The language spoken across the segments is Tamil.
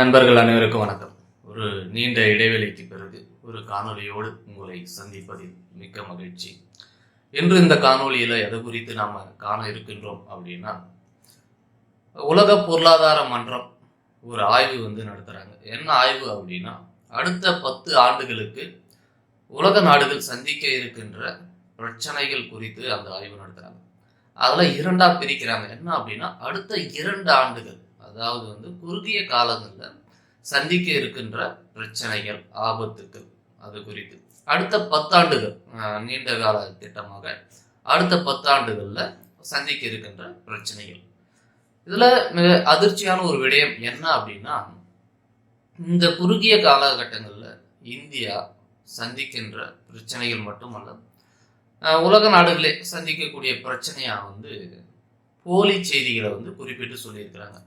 நண்பர்கள் அனைவருக்கும் வணக்கம். ஒரு நீண்ட இடைவெளிக்கு பிறகு ஒரு காணொளியோடு உங்களை சந்திப்பதில் மிக்க மகிழ்ச்சி. இன்று இந்த காணொலியில் எதை குறித்து நாம் காண இருக்கின்றோம் அப்படின்னா உலக பொருளாதார மன்றம் ஒரு ஆய்வு வந்து நடத்துகிறாங்க என்ன ஆய்வு அப்படின்னா அடுத்த பத்து ஆண்டுகளுக்கு உலக நாடுகள் சந்திக்க இருக்கின்ற பிரச்சனைகள் குறித்து அந்த ஆய்வு நடத்துகிறாங்க அதில் இரண்டாக பிரிக்கிறாங்க. என்ன அப்படின்னா அடுத்த இரண்டு ஆண்டுகள் அதாவது வந்து குறுகிய காலங்களில் சந்திக்க இருக்கின்ற பிரச்சனைகள் ஆபத்துக்கள் அது குறித்து. அடுத்த பத்தாண்டுகள் நீண்ட கால திட்டமாக அடுத்த பத்தாண்டுகளில் சந்திக்க இருக்கின்ற பிரச்சனைகள். இதில் மிக அதிர்ச்சியான ஒரு விடயம் என்ன அப்படின்னா இந்த குறுகிய காலகட்டங்களில் இந்தியா சந்திக்கின்ற பிரச்சனைகள் மட்டுமல்ல உலக நாடுகளே சந்திக்கக்கூடிய பிரச்சனையாக வந்து போலி செய்திகளை வந்து குறிப்பிட்டு சொல்லியிருக்கிறாங்க.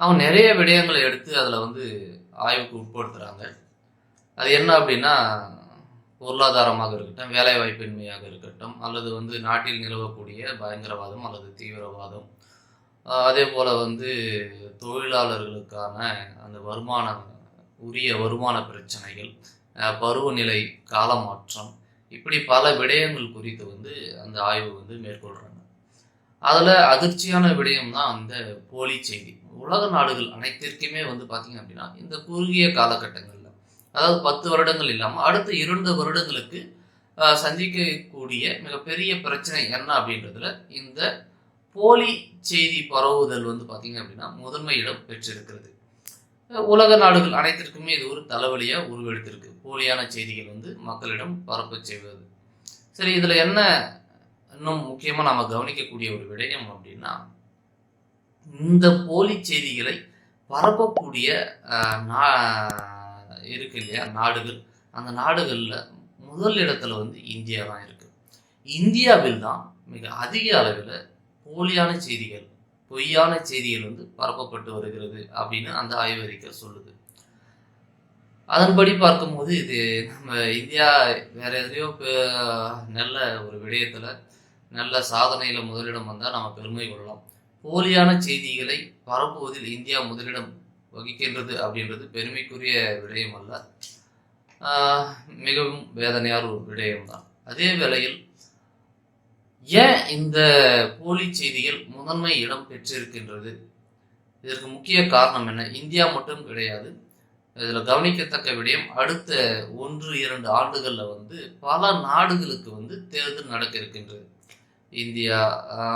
அவங்க நிறைய விடயங்களை எடுத்து அதில் வந்து ஆய்வுக்கு உட்படுத்துகிறாங்க அது என்ன அப்படின்னா பொருளாதாரமாக இருக்கட்டும் வேலைவாய்ப்பின்மையாக இருக்கட்டும் அல்லது வந்து நாட்டில் நிலவக்கூடிய பயங்கரவாதம் அல்லது தீவிரவாதம். அதே போல் வந்து தொழிலாளர்களுக்கான அந்த வருமானம் உரிய வருமான பிரச்சனைகள் பருவநிலை காலமாற்றம் இப்படி பல விடயங்கள் குறித்து வந்து அந்த ஆய்வு வந்து மேற்கொள்கிறாங்க அதில் அதிர்ச்சியான விடயம் தான் அந்த போலி செய்தி. உலக நாடுகள் அனைத்திற்குமே வந்து பார்த்திங்க அப்படின்னா இந்த குறுகிய காலகட்டங்களில் அதாவது பத்து வருடங்கள் இல்லாமல் அடுத்த இரண்டு வருடங்களுக்கு சந்திக்கக்கூடிய மிகப்பெரிய பிரச்சனை என்ன அப்படின்றதுல இந்த போலி செய்தி பரவுதல் வந்து பார்த்திங்க அப்படின்னா முதன்மை இடம் பெற்றிருக்கிறது. உலக நாடுகள் அனைத்திற்குமே இது ஒரு தலைவலியாக உருவெடுத்திருக்கு. போலியான செய்திகள் வந்து மக்களிடம் பரப்பச் செய்வது. சரி இதில் என்ன இன்னும் முக்கியமாக நாம் கவனிக்கக்கூடிய ஒரு விடயம் அப்படின்னா இந்த போலி செய்திகளை பரப்பக்கூடிய நா- இருக்கு இல்லையா நாடுகள். அந்த நாடுகளில் முதல் இடத்துல வந்து இந்தியா தான் இருக்குது இந்தியாவில் தான் மிக அதிக அளவில் போலியான செய்திகள் பொய்யான செய்திகள் வந்து பரப்பப்பட்டு வருகிறது அப்படின்னு அந்த ஆய்வறிக்கை சொல்லுது. அதன்படி பார்க்கும்போது இது நம்ம இந்தியா வேற எதையோ நல்ல ஒரு விடயத்தில் நல்ல சாதனையில் முதலிடம் வந்தால் நம்ம பெருமை கொள்ளலாம். போலியான செய்திகளை பரப்புவதில் இந்தியா முதலிடம் வகிக்கின்றது அப்படின்றது பெருமைக்குரிய விடயம் அல்ல மிகவும் வேதனையான ஒரு விடயம் தான் அதே வேளையில் ஏன் இந்த போலி செய்திகள் முதன்மை இடம் பெற்றிருக்கின்றது? இதற்கு முக்கிய காரணம் என்ன? இந்தியா மட்டும் கிடையாது. இதில் கவனிக்கத்தக்க விடயம் அடுத்த ஒன்று இரண்டு ஆண்டுகளில் வந்து பல நாடுகளுக்கு வந்து தேர்தல் நடக்க இருக்கின்றது. இந்தியா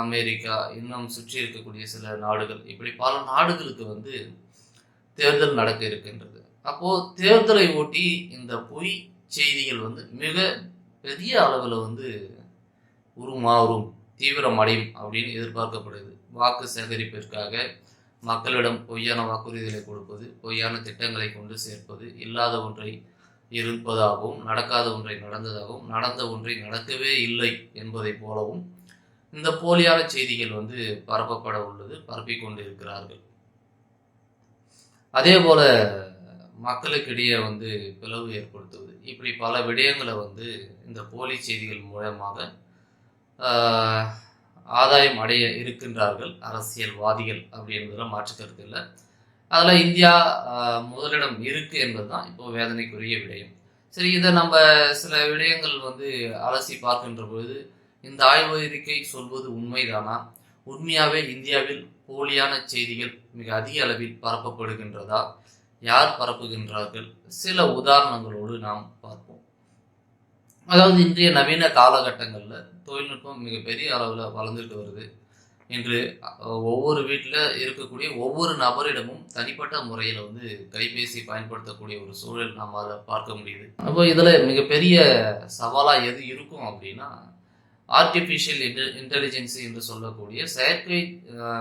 அமெரிக்கா இன்னும் சுற்றி இருக்கக்கூடிய சில நாடுகள். இப்படி பல நாடுகளுக்கு வந்து தேர்தல் நடக்க இருக்கின்றது. அப்போது தேர்தலை ஒட்டி இந்த பொய் செய்திகள் வந்து மிக பெரிய அளவில் வந்து உருமாறும் தீவிரமடையும் அப்படின்னு எதிர்பார்க்கப்படுது. வாக்கு சேகரிப்பிற்காக மக்களிடம் பொய்யான வாக்குறுதிகளை கொடுப்பது பொய்யான திட்டங்களை கொண்டு சேர்ப்பது இல்லாத ஒன்றை இருப்பதாகவும் நடக்காத ஒன்றை நடந்ததாகவும் நடந்த ஒன்றை நடக்கவே இல்லை என்பதைப் போலவும் இந்த போலியான செய்திகள் வந்து பரப்பப்பட உள்ளது பரப்பி கொண்டு இருக்கிறார்கள் அதே போல மக்களுக்கிடையே வந்து பிளவு ஏற்படுத்துவது. இப்படி பல விடயங்களை வந்து இந்த போலி செய்திகள் மூலமாக ஆதாயம் அடைய இருக்கின்றார்கள் அரசியல்வாதிகள் அப்படி என்பதில் மாற்று கருத்து இல்லை. அதில் இந்தியா முதலிடம் இருக்குது என்பது தான் இப்போ வேதனைக்குரிய விடயம். சரி இதை நம்ம சில விடயங்கள் வந்து அலசி பார்க்கின்ற பொழுது இந்த ஆய்வு அறிக்கை சொல்வது உண்மைதானா? உண்மையாகவே இந்தியாவில் போலியான செய்திகள் மிக அதிக அளவில் பரப்பப்படுகின்றதா? யார் பரப்புகின்றார்கள்? சில உதாரணங்களோடு நாம் பார்ப்போம். அதாவது இன்றைய நவீன காலகட்டங்களில் தொழில்நுட்பம் மிகப்பெரிய அளவில் வளர்ந்துட்டு வருது இன்று ஒவ்வொரு வீட்டில் இருக்கக்கூடிய ஒவ்வொரு நபரிடமும் தனிப்பட்ட முறையில் வந்து கைபேசி பயன்படுத்தக்கூடிய ஒரு சூழல் நாம் அதை பார்க்க முடியுது. அப்போ இதில் மிகப்பெரிய சவாலாக எது இருக்கும் அப்படின்னா ஆர்டிஃபிஷியல் இன்டெலிஜென்சி என்று சொல்லக்கூடிய செயற்கை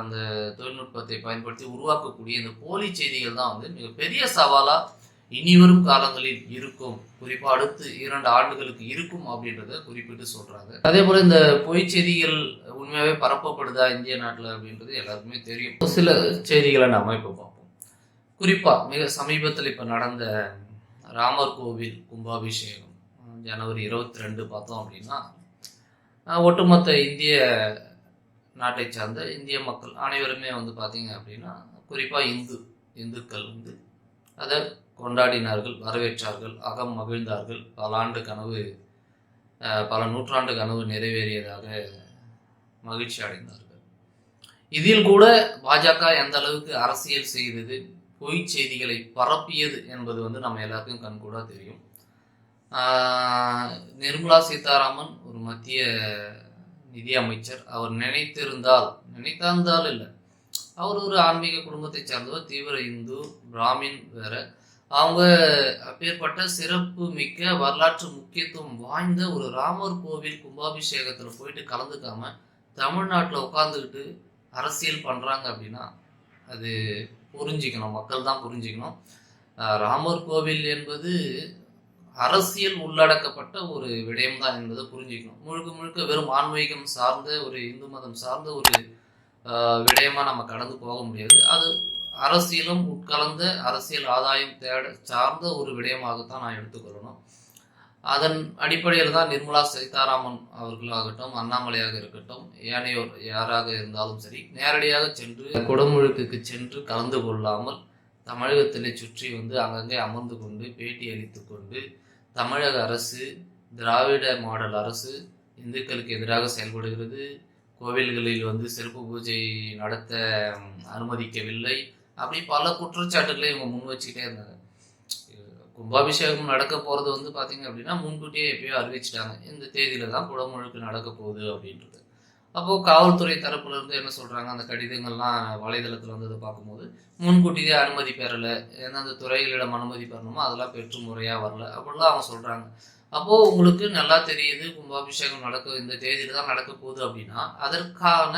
அந்த தொழில்நுட்பத்தை பயன்படுத்தி உருவாக்கக்கூடிய இந்த போலி செய்திகள் தான் வந்து மிகப்பெரிய சவாலாக இனிவரும் காலங்களில் இருக்கும். குறிப்பாக அடுத்து இரண்டு ஆண்டுகளுக்கு இருக்கும் அப்படின்றத குறிப்பிட்டு சொல்றாங்க. அதே போல இந்த பொய் செய்திகள் உண்மையாகவே பரப்பப்படுதா இந்திய நாட்டில் அப்படின்றது எல்லாருக்குமே தெரியும். சில செய்திகளை நாம இப்போ பார்ப்போம். குறிப்பாக மிக சமீபத்தில் இப்போ நடந்த ராமர் கோவில் கும்பாபிஷேகம் ஜனவரி இருபத்தி ரெண்டு பார்த்தோம் அப்படின்னா ஒட்டுமொத்த இந்திய நாட்டை சார்ந்த இந்திய மக்கள் அனைவருமே வந்து பார்த்தீங்க அப்படின்னா குறிப்பாக இந்து இந்துக்கள் வந்து அதை கொண்டாடினார்கள் வரவேற்றார்கள் அகம் மகிழ்ந்தார்கள். பல ஆண்டு கனவு பல நூற்றாண்டு கனவு நிறைவேறியதாக மகிழ்ச்சி அடைந்தார்கள். இதில் கூட பாஜக எந்த அளவுக்கு அரசியல் செய்தது பொய் செய்திகளை பரப்பியது என்பது வந்து நம்ம எல்லாருக்கும் கண்கூடாக தெரியும். நிர்மலா சீதாராமன் மத்திய நிதி அமைச்சர் அவர் நினைத்திருந்தால் நினைத்திருந்தால் இல்லை. அவர் ஒரு ஆன்மீக குடும்பத்தை சார்ந்தவர் தீவிர இந்து பிராமின் வேற. அவங்க அப்பேற்பட்ட சிறப்பு மிக்க வரலாற்று முக்கியத்துவம் வாய்ந்த ஒரு ராமர் கோவில் கும்பாபிஷேகத்தில் போயிட்டு கலந்துக்காம தமிழ்நாட்டில் உட்காந்துக்கிட்டு அரசியல் பண்ணுறாங்க அப்படின்னா அது புரிஞ்சிக்கணும். மக்கள் தான் புரிஞ்சிக்கணும். ராமர் கோவில் என்பது அரசியல் உள்ளடக்கப்பட்ட ஒரு விடயம் தான் என்பதை புரிஞ்சுக்கணும். முழுக்க முழுக்க வெறும் ஆன்மீகம் சார்ந்த ஒரு இந்து மதம் சார்ந்த ஒரு விடயமாக நம்ம கடந்து போக முடியாது. அது அரசியலும் உட்கலந்த அரசியல் ஆதாயம் தேட சார்ந்த ஒரு விடயமாகத்தான் நான் எடுத்துக்கொள்ளணும். அதன் அடிப்படையில் தான் நிர்மலா சீதாராமன் அவர்களாகட்டும் அண்ணாமலையாக இருக்கட்டும் ஏனையோர் யாராக இருந்தாலும் சரி நேரடியாக சென்று குடமுழுக்குக்கு சென்று கலந்து கொள்ளாமல் தமிழகத்திலே சுற்றி வந்து அங்கங்கே அமர்ந்து கொண்டு பேட்டி அளித்து கொண்டு தமிழக அரசு திராவிட மாடல் அரசு இந்துக்களுக்கு எதிராக செயல்படுகிறது. கோவில்களில் வந்து சிறப்பு பூஜை நடத்த அனுமதிக்கவில்லை. அப்படி பல குற்றச்சாட்டுகளை இவங்க முன் வச்சுக்கிட்டே இருந்தாங்க. கும்பாபிஷேகம் நடக்க போகிறது வந்து பார்த்தீங்க அப்படின்னா முன்கூட்டியே எப்பயோ அறிவிச்சிட்டாங்க. இந்த தேதியில தான் குடமுழுக்கு நடக்க போகுது அப்படின்றது. அப்போது காவல்துறை தரப்புல இருந்து என்ன சொல்கிறாங்க அந்த கடிதங்கள்லாம் வலைதளத்துல வந்ததை பார்க்கும்போது முன்கூட்டியே அனுமதி பெறலை. எந்தெந்த துறைகளிடம் அனுமதி பெறணுமோ அதெல்லாம் பெற்று முறையாக வரல. அப்படின்லாம் அவங்க சொல்கிறாங்க அப்போது உங்களுக்கு நல்லா தெரியுது கும்பாபிஷேகம் நடக்க இந்த தேதியில தான் நடக்க போகுது அப்படின்னா அதற்கான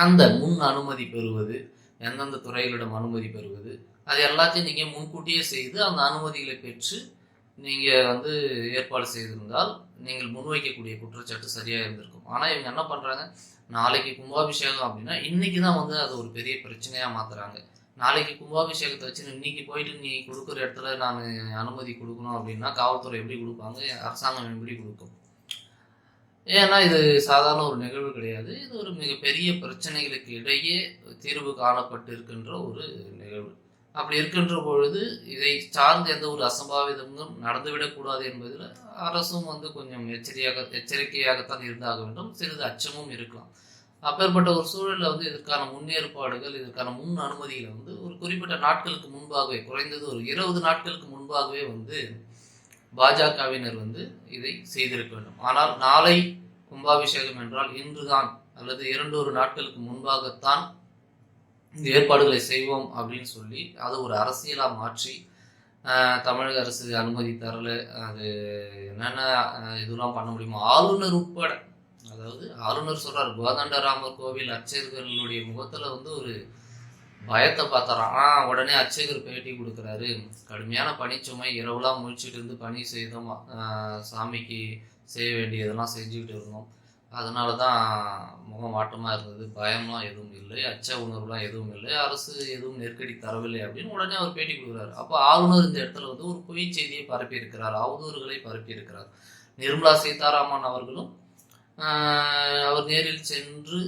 அந்த முன் அனுமதி பெறுவது எந்தெந்த துறைகளிடம் அனுமதி பெறுவது அது எல்லாத்தையும் நீங்கள் முன்கூட்டியே செய்து அந்த அனுமதிகளை பெற்று நீங்கள் வந்து ஏற்பாடு செய்திருந்தால் நீங்கள் முன்வைக்கக்கூடிய குற்றச்சாட்டு சரியாக இருந்திருக்கும். ஆனால் இவங்க என்ன பண்ணுறாங்க நாளைக்கு கும்பாபிஷேகம் அப்படின்னா இன்றைக்கி தான் வந்து அது ஒரு பெரிய பிரச்சனையாக மாற்றுறாங்க நாளைக்கு கும்பாபிஷேகத்தை வச்சு இன்னைக்கு போயிட்டு நீ கொடுக்குற இடத்துல நான் அனுமதி கொடுக்கணும் அப்படின்னா காவல்துறை எப்படி கொடுப்பாங்க? அரசாங்கம் எப்படி கொடுக்கும்? ஏன்னா இது சாதாரண ஒரு நிகழ்வு கிடையாது. இது ஒரு மிகப்பெரிய பிரச்சனைகளுக்கு இடையே தீர்வு காணப்பட்டு இருக்கின்ற ஒரு நிகழ்வு. அப்படி இருக்கின்ற பொழுது இதை சார்ந்த எந்த ஒரு அசம்பாவிதமும் நடந்துவிடக்கூடாது என்பதில் அரசும் வந்து கொஞ்சம் எச்சரிக்கையாக எச்சரிக்கையாகத்தான் இருந்தாக வேண்டும். சிறிது அச்சமும் இருக்கலாம். அப்பேற்பட்ட ஒரு சூழலில் வந்து இதற்கான முன்னேற்பாடுகள் இதற்கான முன் அனுமதிகளை வந்து ஒரு குறிப்பிட்ட நாட்களுக்கு முன்பாகவே குறைந்தது ஒரு இருபது நாட்களுக்கு முன்பாகவே வந்து பாஜகவினர் வந்து இதை செய்திருக்க வேண்டும். ஆனால் நாளை கும்பாபிஷேகம் என்றால் இன்றுதான் அல்லது இரண்டு ஒரு நாட்களுக்கு முன்பாகத்தான் ஏற்பாடுகளை செய்வோம் அப்படின்னு சொல்லி அதை ஒரு அரசியலாக மாற்றி தமிழக அரசு அனுமதி தரல அது என்னென்ன இதெல்லாம் பண்ண முடியுமோ ஆளுநர் உட்பட அதாவது ஆளுநர் சொல்கிறார் கோதண்டராமர் கோவில் அர்ச்சகர்களுடைய முகத்தில் வந்து ஒரு பயத்தை பார்த்தாராம். ஆனால் உடனே அர்ச்சகர் பேட்டி கொடுக்குறாரு கடுமையான பணிச்சுமை இரவுலாம் முழிச்சிட்டு இருந்து பணி செய்தோம் சாமிக்கு செய்ய வேண்டியதெல்லாம் செஞ்சுக்கிட்டு இருந்தோம். அதனால தான் முகம் மாற்றமாக இருந்தது பயம்லாம் எதுவும் இல்லை அச்ச உணர்வுலாம் எதுவும் இல்லை அரசு எதுவும் நெருக்கடி தரவில்லை அப்படின்னு உடனே அவர் பேட்டி கொடுக்குறாரு. அப்போ ஆளுநர் இந்த இடத்துல வந்து ஒரு பொய் செய்தியை பரப்பியிருக்கிறார் அவதூறுகளை பரப்பியிருக்கிறார் நிர்மலா சீதாராமன் அவர்களும் அவர் நேரில் சென்று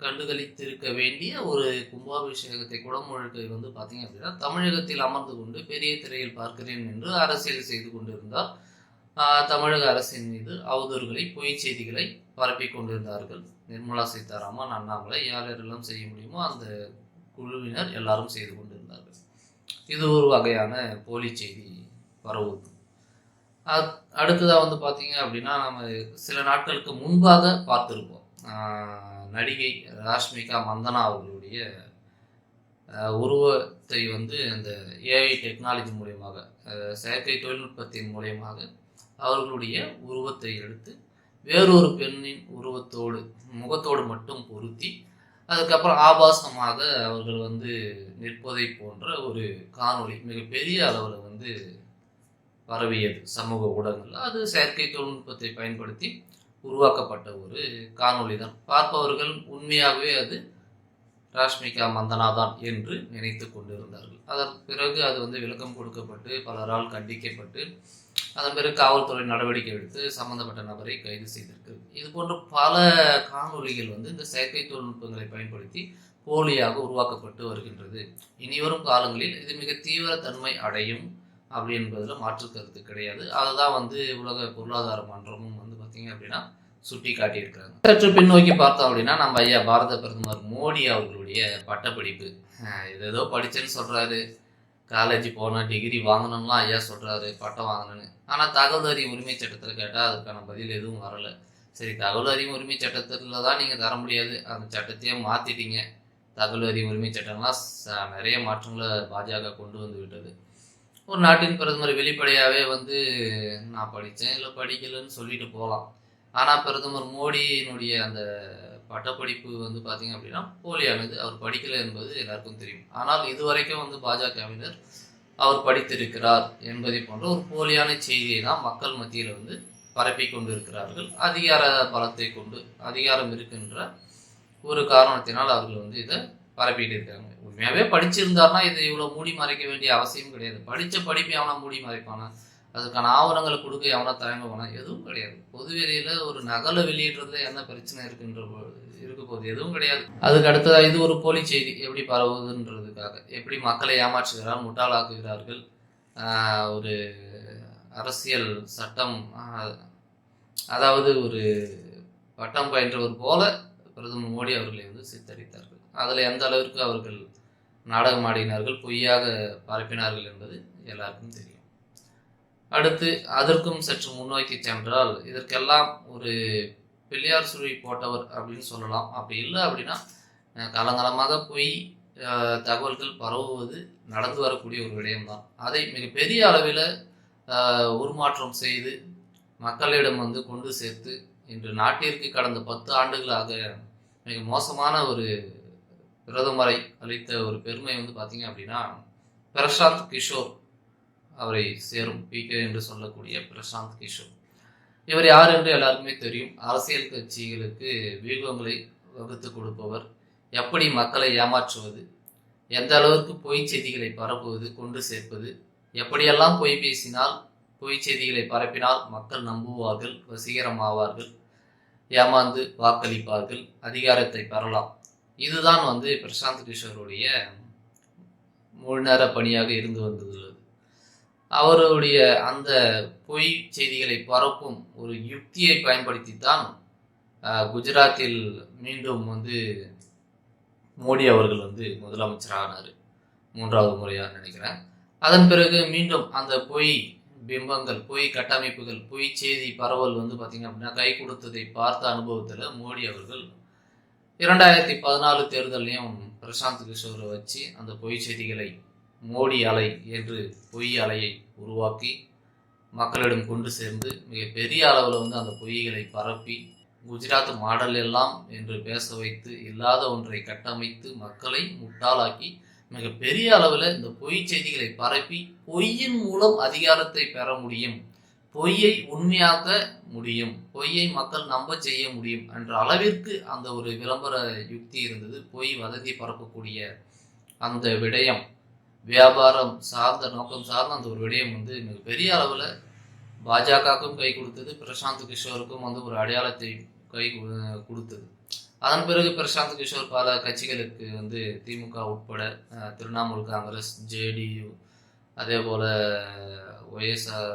கண்டுகளித்திருக்க வேண்டிய ஒரு கும்பாபிஷேகத்தை குடமுழுக்கை வந்து பார்த்தீங்க அப்படின்னா தமிழகத்தில் அமர்ந்து கொண்டு பெரிய திரையில் பார்க்கிறேன் என்று அரசியல் செய்து கொண்டிருந்தார். இருந்தார் தமிழக அரசின் மீது அவதூறுகளை பொய் செய்திகளை பரப்பி கொண்டிருந்தார்கள். நிர்மலா சீதாராமன் அண்ணாமலை யார் யாரெல்லாம் செய்ய முடியுமோ அந்த குழுவினர் எல்லாரும் செய்து கொண்டிருந்தார்கள். இது ஒரு வகையான போலி செய்தி பரவு அடுத்ததாக வந்து பார்த்தீங்க அப்படின்னா நம்ம சில நாட்களுக்கு முன்பாக பார்த்துருப்போம். நடிகை ராஷ்மிகா மந்தனா அவர்களுடைய உருவத்தை வந்து இந்த ஏஐ டெக்னாலஜி மூலியமாக செயற்கை தொழில்நுட்பத்தின் மூலியமாக அவர்களுடைய உருவத்தை எடுத்து வேறொரு பெண்ணின் உருவத்தோடு முகத்தோடு மட்டும் பொருத்தி அதுக்கப்புறம் ஆபாசமாக அவர்கள் வந்து நிற்பதை போன்ற ஒரு காணொளி மிகப்பெரிய அளவில் வந்து பரவியது சமூக ஊடகங்கள் அது செயற்கை தொழில்நுட்பத்தை பயன்படுத்தி உருவாக்கப்பட்ட ஒரு காணொளி தான். பார்ப்பவர்கள் உண்மையாகவே அது ராஷ்மிகா மந்தனா தான் என்று நினைத்து கொண்டிருந்தார்கள். அதற்கு பிறகு அது வந்து விளக்கம் கொடுக்கப்பட்டு பலரால் கண்டிக்கப்பட்டு அதன் பிறகு காவல்துறை நடவடிக்கை எடுத்து சம்பந்தப்பட்ட நபரை கைது செய்திருக்கு இது போன்ற பல காணொளிகள் வந்து இந்த செயற்கை தொழில்நுட்பங்களை பயன்படுத்தி போலியாக உருவாக்கப்பட்டு வருகின்றது. இனிவரும் காலங்களில் இது மிக தீவிர தன்மை அடையும் அப்படி என்பதில் மாற்று கருத்து கிடையாது. அதுதான் வந்து உலக பொருளாதார மன்றமும் வந்து பார்த்தீங்க அப்படின்னா சுட்டி காட்டியிருக்கிறாங்க சற்று பின்னோக்கி பார்த்தோம் அப்படின்னா நம்ம ஐயா பாரத பிரதமர் மோடி அவர்களுடைய பட்டப்படிப்பு. இது ஏதோ படிச்சேன்னு சொல்கிறாரு காலேஜ் போனேன் டிகிரி வாங்கணும்லாம் ஐயா சொல்கிறாரு பட்டம் வாங்கணும்னு. ஆனால் தகவல் அறிவு உரிமை சட்டத்தில் கேட்டால் அதுக்கான பதில் எதுவும் வரலை. சரி தகவல் அறிவு உரிமை சட்டத்தில் தான் நீங்கள் தர முடியாது. அந்த சட்டத்தையே மாற்றிட்டீங்க தகவல் அறிவு உரிமை சட்டம்லாம் ச- நிறைய மாற்றங்களை பாஜக கொண்டு வந்து விட்டது. ஒரு நாட்டின் பிரதமர் வெளிப்படையாகவே வந்து நான் படித்தேன் இல்லை படிக்கலைன்னு சொல்லிட்டு போகலாம். ஆனால் பிரதமர் மோடியினுடைய அந்த பட்டப்படிப்பு வந்து பார்த்தீங்க அப்படின்னா போலியானது. அவர் படிக்கலை என்பது எல்லாருக்கும் தெரியும். ஆனால் இதுவரைக்கும் வந்து பாஜகவினர் அவர் படித்திருக்கிறார் என்பதை போன்ற ஒரு போலியான செய்தியை தான் மக்கள் மத்தியில் வந்து பரப்பி கொண்டிருக்கிறார்கள். அதிகார பலத்தை கொண்டு அதிகாரம் இருக்கின்ற ஒரு காரணத்தினால் அவர்கள் வந்து இதை பரப்பிட்டு இருக்காங்க. உண்மையாகவே படிச்சிருந்தாருன்னா இதை இவ்வளோ மூடி மறைக்க வேண்டிய அவசியம் கிடையாது. படித்த படிப்பு எவனா மூடி மறைப்பானா? அதுக்கான ஆவணங்களை கொடுக்க எவனா தயங்குவானா எதுவும் கிடையாது. பொதுவெளியில் ஒரு நகலை வெளியிடுறதுல என்ன பிரச்சனை இருக்குன்ற போ- இருக்க போகுது. எதுவும் கிடையாது. அதுக்கு அடுத்ததா இது ஒரு போலி செய்தி. எப்படி பரவுதுன்றதுக்காக. எப்படி மக்களை ஏமாற்றுகிறார் முட்டாளாக்குகிறார்கள் ஒரு அரசியல் சட்டம் அதாவது ஒரு பட்டம் பயின்றவர் போல பிரதமர் மோடி அவர்களை வந்து சித்தரித்தார்கள். அதில் எந்த அளவிற்கு அவர்கள் நாடகம் ஆடினார்கள் பொய்யாக பரப்பினார்கள் என்பது எல்லாருக்கும் தெரியும். அடுத்து அதற்கும் சற்று முன்னோக்கி சென்றால் இதற்கெல்லாம் ஒரு பிள்ளையார் சுருவி போட்டவர் அப்படின்னு சொல்லலாம். அப்படி இல்லை அப்படின்னா காலங்காலமாக போய் தகவல்கள் பரவுவது நடந்து வரக்கூடிய ஒரு விடயம்தான். அதை மிகப்பெரிய அளவில் உருமாற்றம் செய்து மக்களிடம் வந்து கொண்டு சேர்த்து இன்று நாட்டிற்கு கடந்த பத்து ஆண்டுகளாக மிக மோசமான ஒரு பிரதமரை அளித்த ஒரு பெருமை வந்து பார்த்தீங்க அப்படின்னா பிரசாந்த் கிஷோர் அவரை சேரும். பிகே என்று சொல்லக்கூடிய பிரசாந்த் கிஷோர். இவர் யார் என்று எல்லாருக்குமே தெரியும். அரசியல் கட்சிகளுக்கு வியூகங்களை வகுத்து கொடுப்பவர். எப்படி மக்களை ஏமாற்றுவது? எந்த அளவுக்கு பொய் செய்திகளை பரப்புவது? கொண்டு சேர்ப்பது? எப்படியெல்லாம் பொய் பேசினால் பொய் செய்திகளை பரப்பினால் மக்கள் நம்புவார்கள் வசீகரமாவார்கள் ஏமாந்து வாக்களிப்பார்கள் அதிகாரத்தை பெறலாம். இதுதான் வந்து பிரசாந்த் கிஷோருடைய முழு நேர பணியாக இருந்து வந்துள்ளது அவருடைய அந்த பொய் செய்திகளை பரப்பும் ஒரு யுக்தியை பயன்படுத்தித்தான் தான் குஜராத்தில் மீண்டும் வந்து மோடி அவர்கள் வந்து முதலமைச்சரானார். மூன்றாவது முறையாக நினைக்கிறேன். அதன் பிறகு மீண்டும் அந்த பொய் பிம்பங்கள் பொய் கட்டமைப்புகள் பொய் செய்தி பரவல் வந்து பார்த்திங்க அப்படின்னா கை கொடுத்ததை பார்த்த அனுபவத்தில் மோடி அவர்கள் இரண்டாயிரத்தி பதினாலு தேர்தலையும் பிரசாந்த் கிஷோரை வச்சு அந்த பொய் செய்திகளை மோடி அலை என்று பொய் அலையை உருவாக்கி மக்களிடம் கொண்டு சேர்ந்து மிக பெரிய அளவில் வந்து அந்த பொய்களை பரப்பி குஜராத் மாடல் எல்லாம் என்று பேச வைத்து இல்லாத ஒன்றை கட்டமைத்து மக்களை முட்டாளாக்கி மிக பெரிய அளவில் இந்த பொய் செய்திகளை பரப்பி பொய்யின் மூலம் அதிகாரத்தை பெற முடியும். பொய்யை உண்மையாக்க முடியும். பொய்யை மக்கள் நம்ப செய்ய முடியும் என்ற அளவிற்கு அந்த ஒரு விளம்பர யுக்தி இருந்தது. பொய் வதந்தி பரப்பக்கூடிய அந்த விடயம். வியாபாரம் சார்ந்த நோக்கம் சார்ந்த அந்த ஒரு விடயம் வந்து மிக பெரிய அளவில் பாஜகவுக்கும் கை கொடுத்தது பிரசாந்த் கிஷோருக்கும் வந்து ஒரு அடையாளத்தை கை கொடுத்தது. அதன் பிறகு பிரசாந்த் கிஷோர் பல கட்சிகளுக்கு வந்து திமுக உட்பட திரிணாமுல் காங்கிரஸ் ஜேடியு அதே போல் ஒய்எஸ்ஆர்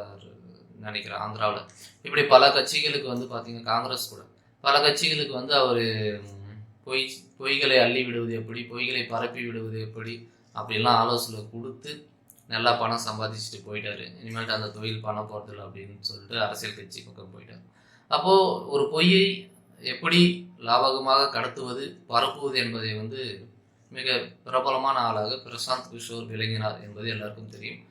நினைக்கிறேன் ஆந்திராவில். இப்படி பல கட்சிகளுக்கு வந்து பார்த்திங்கன்னா காங்கிரஸ் கூட. பல கட்சிகளுக்கு வந்து அவர் பொய் பொய்களை அள்ளி விடுவது எப்படி பொய்களை பரப்பி விடுவது எப்படி அப்படிலாம் ஆலோசனை கொடுத்து நல்லா பணம் சம்பாதிச்சுட்டு போயிட்டாரு. இனிமேல்ட்டு அந்த தொழில் பண்ண போகிறதில்ல அப்படின்னு சொல்லிட்டு அரசியல் கட்சி பக்கம் போயிட்டார். அப்போது ஒரு பொய்யை எப்படி லாபகமாக கடத்துவது பரப்புவது என்பதை வந்து மிக பிரபலமான ஆளாக பிரசாந்த் கிஷோர் விளங்கினார் என்பது எல்லாருக்கும் தெரியும்.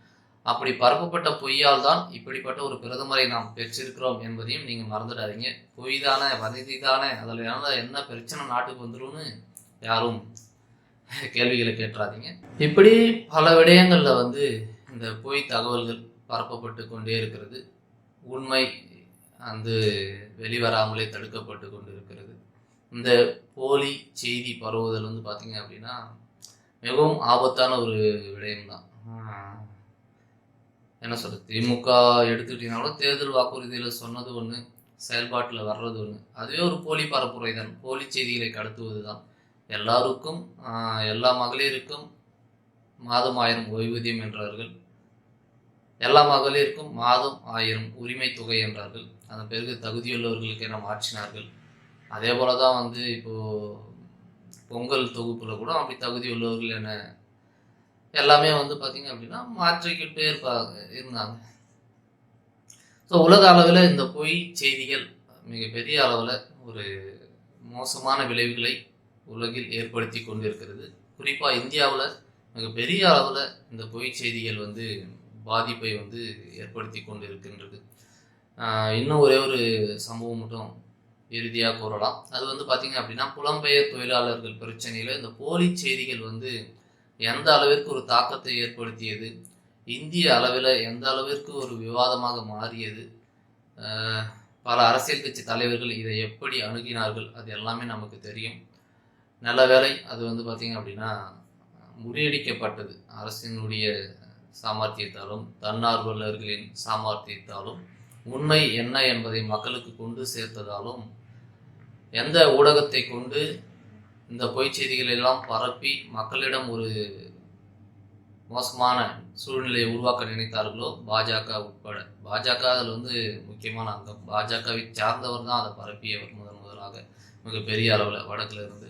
அப்படி பரப்பப்பட்ட பொய்யால் தான் இப்படிப்பட்ட ஒரு பிரதமரை நாம் பெற்றிருக்கிறோம் என்பதையும் நீங்கள் மறந்துடாதீங்க. பொய் தானே வதந்தி தானே அதில் என்ன பிரச்சனை நாட்டுக்கு வந்துரும்னு யாரும் கேள்விகளை கேட்டுறாதீங்க இப்படி பல விடயங்களில் வந்து இந்த பொய் தகவல்கள் பரப்பப்பட்டு கொண்டே இருக்கிறது. உண்மை வந்து வெளிவராமலே தடுக்கப்பட்டு கொண்டு இருக்கிறது இந்த போலி செய்தி பரவுதல் வந்து பார்த்திங்க அப்படின்னா மிகவும் ஆபத்தான ஒரு விடயம்தான். என்ன சொல்கிறது திமுக எடுத்துக்கிட்டீங்கன்னா கூட தேர்தல் வாக்குறுதியில் சொன்னது ஒன்று செயல்பாட்டில் வர்றது ஒன்று அதுவே ஒரு போலி பரப்புரை தான். போலி செய்திகளை கடத்துவது தான் எல்லாருக்கும் எல்லா மகளிருக்கும் மாதம் ஆயிரம் ஓய்வூதியம் என்றார்கள். எல்லா மகளிருக்கும் மாதம் ஆயிரம் உரிமை தொகை என்றார்கள். அதன் பிறகு தகுதியுள்ளவர்களுக்கு என மாற்றினார்கள். அதே போல தான் வந்து இப்போது பொங்கல் தொகுப்பில் கூட அப்படி தகுதி உள்ளவர்கள் என எல்லாமே வந்து பார்த்திங்க அப்படின்னா மாற்றிக்கிட்டே இருப்பாங்க இருந்தாங்க. ஸோ உலக அளவில் இந்த பொய் செய்திகள் மிகப்பெரிய அளவில் ஒரு மோசமான விளைவுகளை உலகில் ஏற்படுத்தி கொண்டிருக்கிறது. குறிப்பாக இந்தியாவில் மிகப்பெரிய அளவில் இந்த பொய் செய்திகள் வந்து பாதிப்பை வந்து ஏற்படுத்தி கொண்டு இருக்கின்றது இன்னும் ஒரே ஒரு சம்பவம் மட்டும் இறுதியாக கூறலாம். அது வந்து பார்த்திங்க அப்படின்னா புலம்பெயர் தொழிலாளர்கள் பிரச்சனையில் இந்த போலி செய்திகள் வந்து எந்த அளவிற்கு ஒரு தாக்கத்தை ஏற்படுத்தியது இந்திய அளவில் எந்த அளவிற்கு ஒரு விவாதமாக மாறியது பல அரசியல் கட்சி தலைவர்கள் இதை எப்படி அணுகினார்கள் அது எல்லாமே நமக்கு தெரியும். நல்ல வேலை. அது வந்து பார்த்தீங்க அப்படின்னா முறியடிக்கப்பட்டது. அரசினுடைய சாமர்த்தியத்தாலும் தன்னார்வலர்களின் சாமர்த்தியத்தாலும் உண்மை என்ன என்பதை மக்களுக்கு கொண்டு சேர்த்ததாலும் எந்த ஊடகத்தை கொண்டு இந்த பொய்ச் செய்திகளை எல்லாம் பரப்பி மக்களிடம் ஒரு மோசமான சூழ்நிலையை உருவாக்க நினைத்தார்களோ பாஜக உட்பட. பாஜக அதில் வந்து முக்கியமான அங்கம். பாஜகவை சார்ந்தவர் தான் அதை பரப்பியவர் முதன் முதலாக மிகப்பெரிய அளவில் வடக்கில் இருந்து.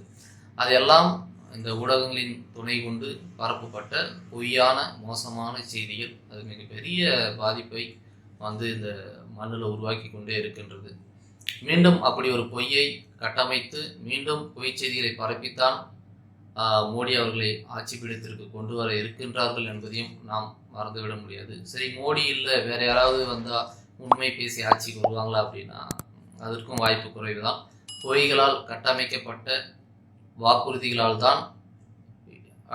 அதையெல்லாம் இந்த ஊடகங்களின் துணை கொண்டு பரப்பப்பட்ட பொய்யான மோசமான செய்திகள். அது மிகப்பெரிய பாதிப்பை வந்து இந்த மண்ணில் உருவாக்கி கொண்டே இருக்கின்றது. மீண்டும் அப்படி ஒரு பொய்யை கட்டமைத்து மீண்டும் பொய் செய்திகளை பரப்பித்தான் மோடி அவர்களை ஆட்சி பீடத்திற்கு கொண்டு வர இருக்கின்றார்கள் என்பதையும் நாம் மறந்துவிட முடியாது. சரி மோடி இல்லை வேற யாராவது வந்தால் உண்மை பேசி ஆட்சிக்கு வருவாங்களா அப்படின்னா அதற்கும் வாய்ப்பு குறைவு தான் பொய்களால் கட்டமைக்கப்பட்ட வாக்குறுதிகளால் தான்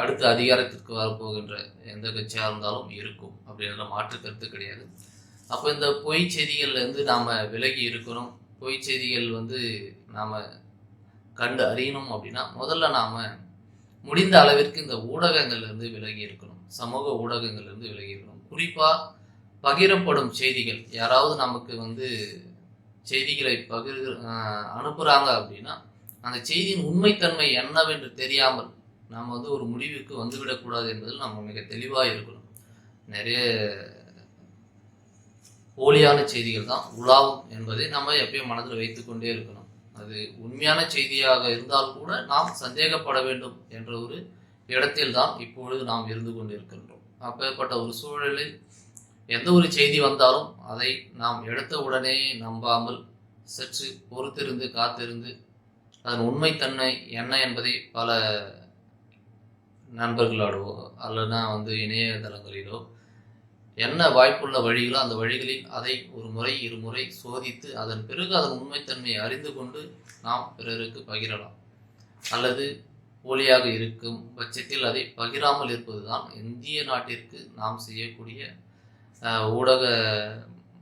அடுத்த அதிகாரத்திற்கு வரப்போகின்ற எந்த கட்சியாக இருந்தாலும் இருக்கும். அப்படின்ற மாற்று கருத்து கிடையாது. அப்போ இந்த பொய் செய்திகள்லேருந்து நாம் விலகி இருக்கணும். பொய் செய்திகள் வந்து நாம் கண்டு அறியணும் அப்படின்னா முதல்ல நாம் முடிந்த அளவிற்கு இந்த ஊடகங்கள்லேருந்து விலகி இருக்கணும். சமூக ஊடகங்கள்லேருந்து விலகி இருக்கணும். குறிப்பாக பகிரப்படும் செய்திகள். யாராவது நமக்கு வந்து செய்திகளை பகிர் அனுப்புகிறாங்க அப்படின்னா அந்த செய்தியின் உண்மைத்தன்மை என்னவென்று தெரியாமல் நாம் வந்து ஒரு முடிவுக்கு வந்துவிடக்கூடாது என்பதில் நம்ம மிக தெளிவாக இருக்கணும். நிறைய போலியான செய்திகள் தான் உலாவும் என்பதை நம்ம எப்பயும் மனதில் வைத்துக்கொண்டே இருக்கணும். அது உண்மையான செய்தியாக இருந்தால் கூட நாம் சந்தேகப்பட வேண்டும் என்ற ஒரு இடத்தில் தான் இப்பொழுது நாம் இருந்து கொண்டிருக்கின்றோம். அப்பேற்பட்ட ஒரு சூழலில் எந்த ஒரு செய்தி வந்தாலும் அதை நாம் எடுத்த உடனே நம்பாமல் சற்று பொறுத்திருந்து காத்திருந்து அதன் உண்மைத்தன்மை என்ன என்பதை பல நண்பர்களோடோ அல்லனா வந்து இணையதளங்களிலோ என்ன வாய்ப்புள்ள வழிகளோ அந்த வழிகளில் அதை ஒரு முறை இருமுறை சோதித்து அதன் பிறகு அதன் உண்மைத்தன்மையை அறிந்து கொண்டு நாம் பிறருக்கு பகிரலாம். அல்லது போலியாக இருக்கும் பட்சத்தில் அதை பகிராமல் இருப்பதுதான் இந்திய நாட்டிற்கு நாம் செய்யக்கூடிய ஊடக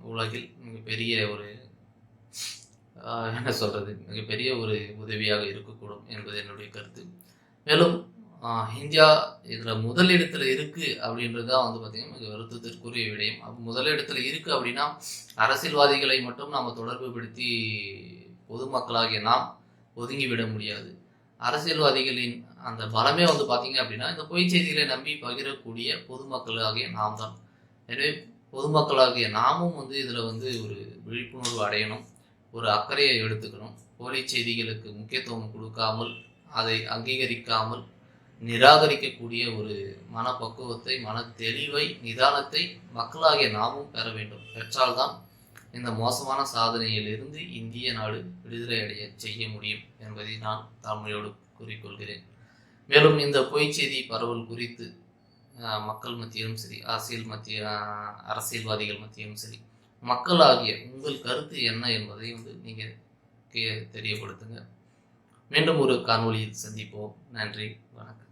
உலகில் மிகப்பெரிய ஒரு என்ன சொல்கிறது மிகப்பெரிய ஒரு உதவியாக இருக்கக்கூடும் என்பது என்னுடைய கருத்து. மேலும் இந்தியா இதில் முதலிடத்தில் இருக்குது அப்படின்றது தான் வந்து பார்த்திங்கன்னா மிக வருத்தத்திற்குரிய விடயம். அப்போ முதலிடத்தில் இருக்குது அப்படின்னா அரசியல்வாதிகளை மட்டும் நாம் தொடர்பு படுத்தி பொதுமக்களாகிய நாம் ஒதுங்கிவிட முடியாது. அரசியல்வாதிகளின் அந்த பலமே வந்து பார்த்திங்க அப்படின்னா இந்த பொய் செய்திகளை நம்பி பகிரக்கூடிய பொதுமக்களாகிய நாம் தான் எனவே பொதுமக்களாகிய நாமும் வந்து இதில் வந்து ஒரு விழிப்புணர்வு அடையணும். ஒரு அக்கறையை எடுத்துக்கணும். போலி செய்திகளுக்கு முக்கியத்துவம் கொடுக்காமல் அதை அங்கீகரிக்காமல் நிராகரிக்கக்கூடிய ஒரு மனப்பக்குவத்தை மன தெளிவை நிதானத்தை மக்களாகிய நாமும் பெற வேண்டும். பெற்றால்தான் இந்த மோசமான சாதனையிலிருந்து இந்திய நாடு விடுதலை அடைய செய்ய முடியும் என்பதை நான் தாழ்மையோடு கூறிக்கொள்கிறேன். மேலும் இந்த பொய் செய்தி பரவல் குறித்து மக்கள் மத்தியிலும் சரி அரசியல் மத்திய அரசியல்வாதிகள் மத்தியிலும் சரி மக்களாகிய உங்கள் கருத்து என்ன என்பதை வந்து நீங்கள் தெரியப்படுத்துங்க. மீண்டும் ஒரு காணொலியில் சந்திப்போம். நன்றி. வணக்கம்.